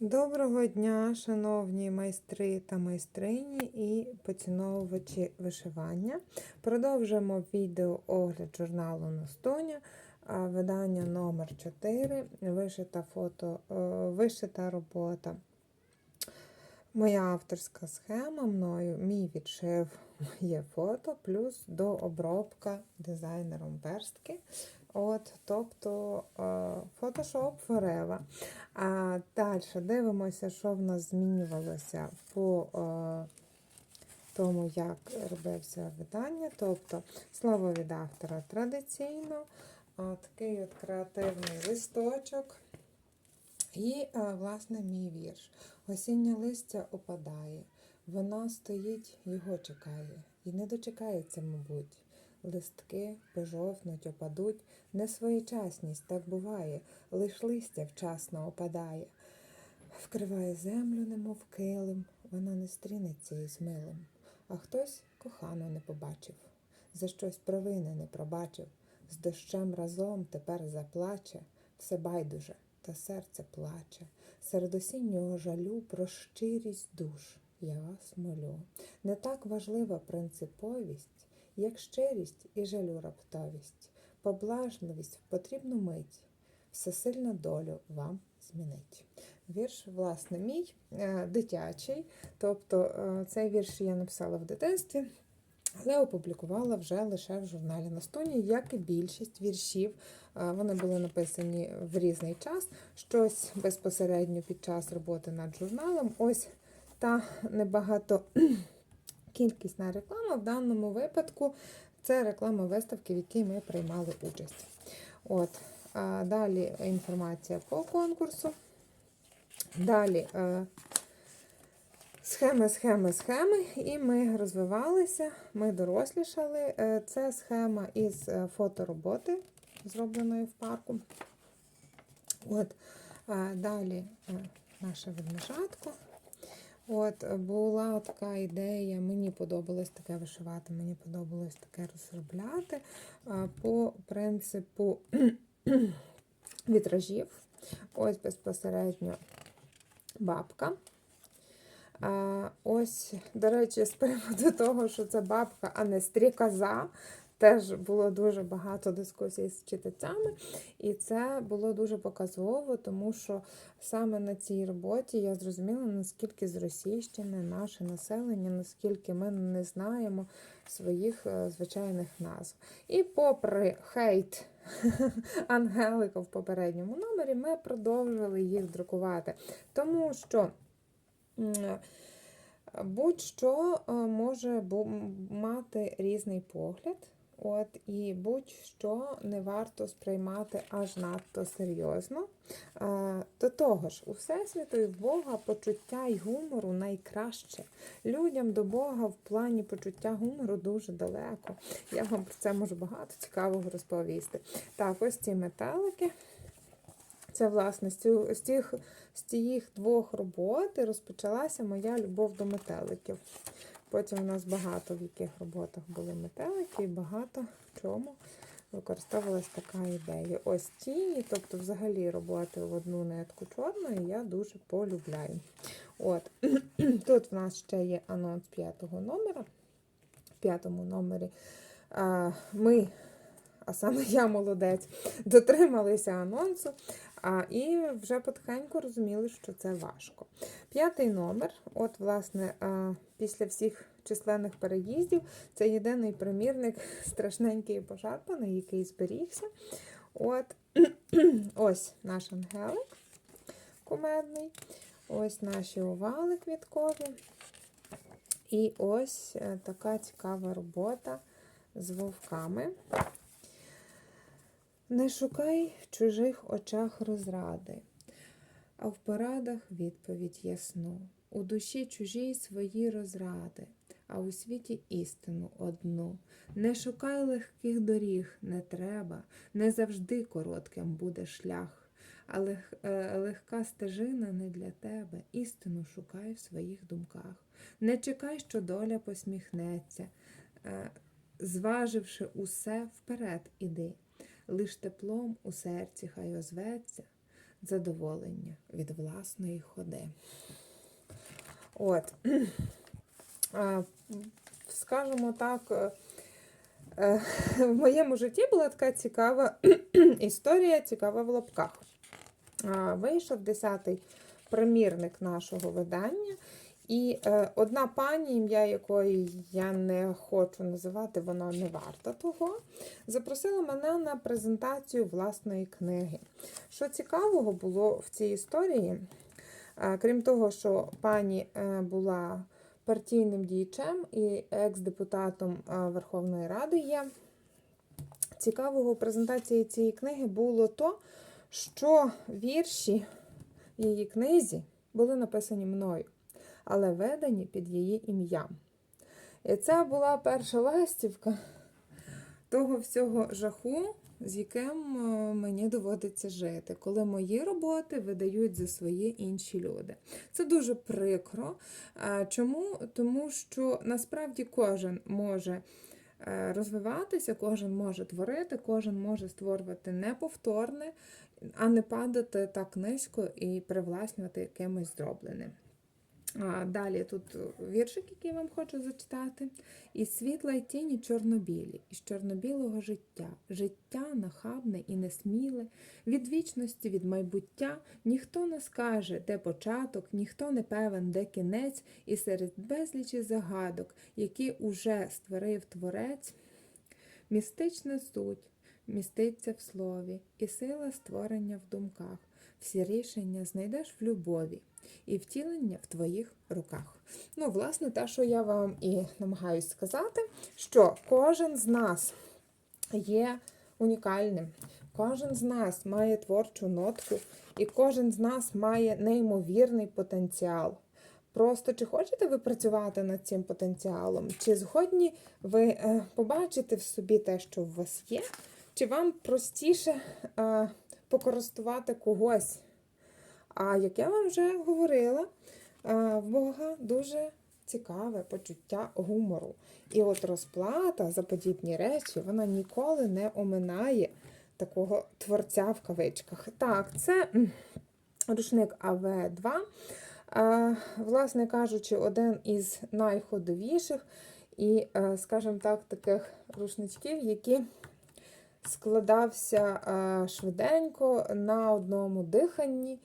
Доброго дня, шановні майстри та майстрині і поціновувачі вишивання. Продовжуємо відео огляд журналу Настоня, видання номер 4 вишита фото, е, вишита робота. Моя авторська схема мною, мій відшив є фото, плюс дообробка дизайнером верстки. От, тобто е, Photoshop Forever. А далі дивимося, що в нас змінювалося по е, тому, як робився видання. Тобто, слово від автора традиційно, такий от креативний листочок. І, е, власне, мій вірш. Осіннє листя опадає, вона стоїть, його чекає, і не дочекається, мабуть. Листки пожовнуть, опадуть, несвоєчасність так буває, лиш листя вчасно опадає. Вкриває землю, немов килим, вона не стрінеться із милим. А хтось кохану не побачив, за щось провини не пробачив, з дощем разом тепер заплаче, все байдуже, та серце плаче. Серед осіннього жалю про щирість душ я вас молю. Не так важлива принциповість, як щирість і жалю раптовість, поблажливість в потрібну мить, всесильна долю вам змінить. Вірш, власне, мій е, дитячий. Тобто е, цей вірш я написала в дитинстві, але опублікувала вже лише в журналі Настуні, як і більшість віршів. Е, Вони були написані в різний час, щось безпосередньо під час роботи над журналом. Ось та небагато кількісна реклама в даному випадку це реклама виставки, в якій ми приймали участь. От, а Далі інформація по конкурсу. Далі е, схеми, схеми, схеми. І ми розвивалися, ми дорослішали. Е, Це схема із е, фотороботи, зробленої в парку. От, Далі наше ведмежатко. От, була така ідея, мені подобалось таке вишивати, мені подобалось таке розробляти по принципу вітражів. Ось безпосередньо бабка. Ось, до речі, з приводу того, що це бабка, а не стрікоза. Теж було дуже багато дискусій з читачами, і це було дуже показово, тому що саме на цій роботі я зрозуміла, наскільки зросійщене наше населення, наскільки ми не знаємо своїх е, звичайних назв. І попри хейт Ангелика в попередньому номері, ми продовжили їх друкувати. Тому що. Будь-що е, може мати різний погляд, от, і будь-що не варто сприймати аж надто серйозно. Е, До того ж, у Всесвіту і в Бога почуття й гумору найкраще. Людям до Бога в плані почуття гумору дуже далеко. Я вам про це можу багато цікавого розповісти. Так, ось ці метелики. Це, власне, з, цих, з цих двох робот розпочалася моя любов до метеликів. Потім у нас багато в яких роботах були метелики, і багато в чому використовувалась така ідея. Ось тіні, тобто взагалі роботи в одну нитку чорної я дуже полюбляю. От. Тут в нас ще є анонс п'ятого номера. В п'ятому номері ми, а саме я молодець, дотрималися анонсу. А, і вже потихеньку розуміли, що це важко. П'ятий номер, от, власне, а, після всіх численних переїздів, це єдиний примірник, страшненький і пошарпаний, який зберігся. От, ось наш ангелик кумедний, ось наші овали квіткові. І ось е, така цікава робота з вовками. Не шукай в чужих очах розради, а в порадах відповідь ясну. У душі чужій свої розради, а у світі істину одну. Не шукай легких доріг, не треба, не завжди коротким буде шлях, а лег, е, легка стежина не для тебе, істину шукай в своїх думках. Не чекай, що доля посміхнеться, е, зваживши усе, вперед іди лиш теплом у серці хай озветься, задоволення від власної ходи. От, скажімо так, е, е, в моєму житті була така цікава історія, цікава в лапках. Вийшов 10-й примірник нашого видання. І е, одна пані, ім'я якої я не хочу називати, вона не варта того, запросила мене на презентацію власної книги. Що цікавого було в цій історії, е, крім того, що пані е, була партійним діячем і екс-депутатом е, Верховної Ради є. Цікавого у презентації цієї книги було то, що вірші в її книзі були написані мною, але видані під її ім'ям. І це була перша ластівка того всього жаху, з яким е, мені доводиться жити, коли мої роботи видають за свої інші люди. Це дуже прикро. Е, Чому? Тому що насправді кожен може е, розвиватися, кожен може творити, кожен може створювати неповторне, а не падати так низько і привласнювати якимось зробленим. Далі тут віршик, який я вам хочу зачитати. Із світла й тіні чорнобілі, із чорнобілого життя, життя нахабне і несміле, від вічності, від майбуття ніхто не скаже, де початок, ніхто не певен, де кінець, і серед безлічі загадок, які уже створив творець, містична суть міститься в слові, і сила створення в думках. Всі рішення знайдеш в любові і втілення в твоїх руках. Ну, власне, те, що я вам і намагаюсь сказати, що кожен з нас є унікальним, кожен з нас має творчу нотку, і кожен з нас має неймовірний потенціал. Просто чи хочете ви працювати над цим потенціалом? Чи згодні ви е, побачите в собі те, що в вас є? Чи вам простіше е, покористувати когось? А як я вам вже говорила, в Бога дуже цікаве почуття гумору. І от розплата за подібні речі, вона ніколи не оминає такого творця в кавичках. Так, це рушник АВ2. Е, Власне кажучи, один із найходовіших і, е, скажімо так, таких рушничків, які складався е, швиденько на одному диханні,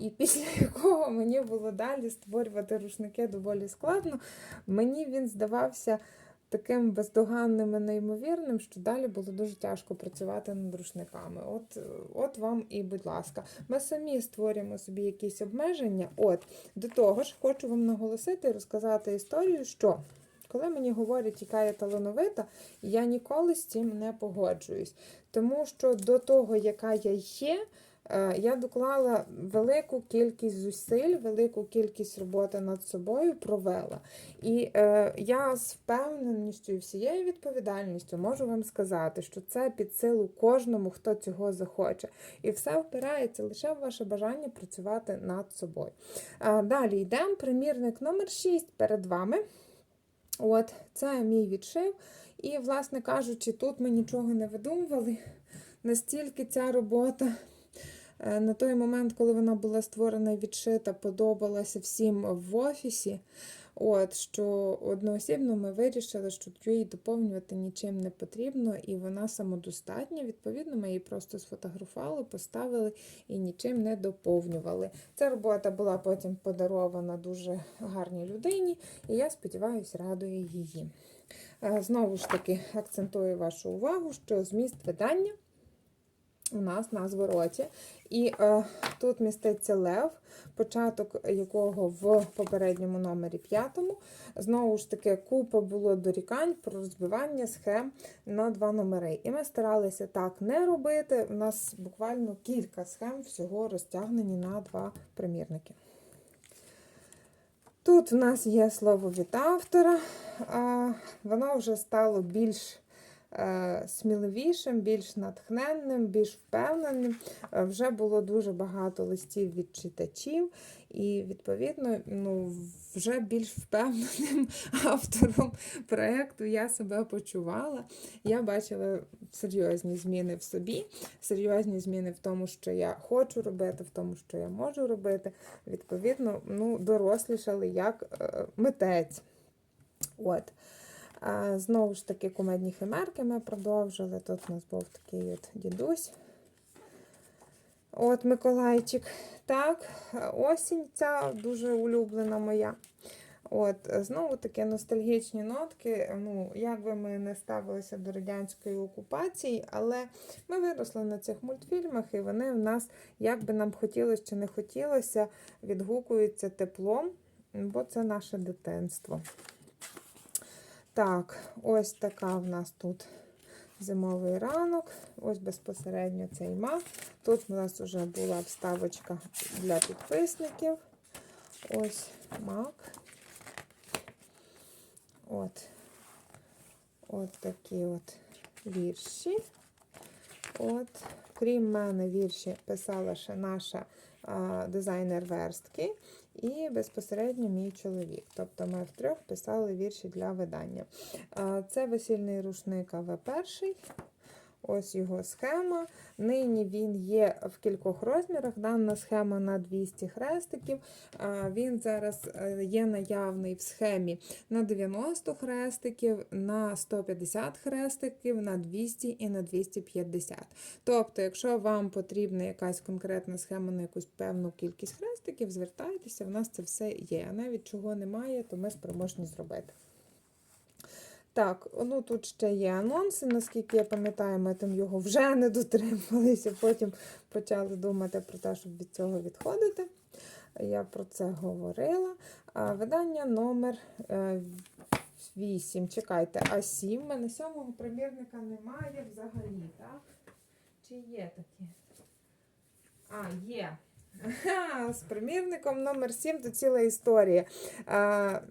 і після якого мені було далі створювати рушники доволі складно. Мені він здавався таким бездоганним і неймовірним, що далі було дуже тяжко працювати над рушниками. От, от вам і, будь ласка, ми самі створюємо собі якісь обмеження. От, до того ж, хочу вам наголосити і розказати історію, що. Коли мені говорять, яка я талановита, я ніколи з цим не погоджуюсь. Тому що до того, яка я є, е, я доклала велику кількість зусиль, велику кількість роботи над собою провела. І е, я з впевненістю і всією відповідальністю можу вам сказати, що це під силу кожному, хто цього захоче. І все впирається лише в ваше бажання працювати над собою. Е, далі йдемо. Примірник номер 6 перед вами. От, це мій відшив. І, власне кажучи, тут ми нічого не видумували. Настільки ця робота е, на той момент, коли вона була створена і відшита, подобалася всім в офісі. От, що одноосібно ми вирішили, що її доповнювати нічим не потрібно, і вона самодостатня. Відповідно, ми її просто сфотографували, поставили і нічим не доповнювали. Ця робота була потім подарована дуже гарній людині, і я сподіваюся, радує її. Е, Знову ж таки, акцентую вашу увагу, що зміст видання у нас на звороті. І е, тут міститься лев, початок якого в попередньому номері п'ятому. Знову ж таки, купа було дорікань про розбивання схем на два номери. І ми старалися так не робити. У нас буквально кілька схем всього розтягнені на два примірники. Тут в нас є слово від автора, воно вже стало більш сміливішим, більш натхненним, більш впевненим. Е, Вже було дуже багато листів від читачів, і, відповідно, ну, вже більш впевненим автором проєкту я себе почувала. Я бачила серйозні зміни в собі, серйозні зміни в тому, що я хочу робити, в тому, що я можу робити. Відповідно, ну, дорослішали як е, митець. От. Знову ж таки, кумедні химерки ми продовжили. Тут у нас був такий от дідусь. От Миколайчик. Так, осінь ця дуже улюблена моя. От, знову таки ностальгічні нотки. Ну, як би ми не ставилися до радянської окупації, але ми виросли на цих мультфільмах, і вони в нас, як би нам хотілося чи не хотілося, відгукуються теплом, бо це наше дитинство. Так, ось така в нас тут зимовий ранок. Ось безпосередньо цей мак. Тут у нас вже була вставочка для підписників. Ось мак. От. От такі от вірші. От. Крім мене, вірші писала ще наша дизайнер верстки і безпосередньо мій чоловік. Тобто ми втрьох писали вірші для видання. Це весільний рушник АВ1. Ось його схема. Нині він є в кількох розмірах. Дана схема на 200 хрестиків. Він зараз е, є наявний в схемі на 90 хрестиків, на 150 хрестиків, на 200 і на 250. Тобто, якщо вам потрібна якась конкретна схема на якусь певну кількість хрестиків, звертайтеся, в нас це все є. А навіть чого немає, то ми спроможні зробити. Так, ну тут ще є анонси, наскільки я пам'ятаю, ми там його вже не дотрималися, потім почали думати про те, щоб від цього відходити. Я про це говорила. А, Видання номер 8. Чекайте, а 7. У мене сьомого примірника немає взагалі, так? Чи є такі? А, є. З примірником номер 7 то ціла історія.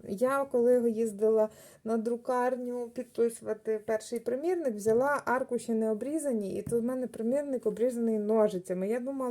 Я коли їздила на друкарню підписувати перший примірник, взяла аркуші не обрізані, і тут в мене примірник обрізаний ножицями. Я думала,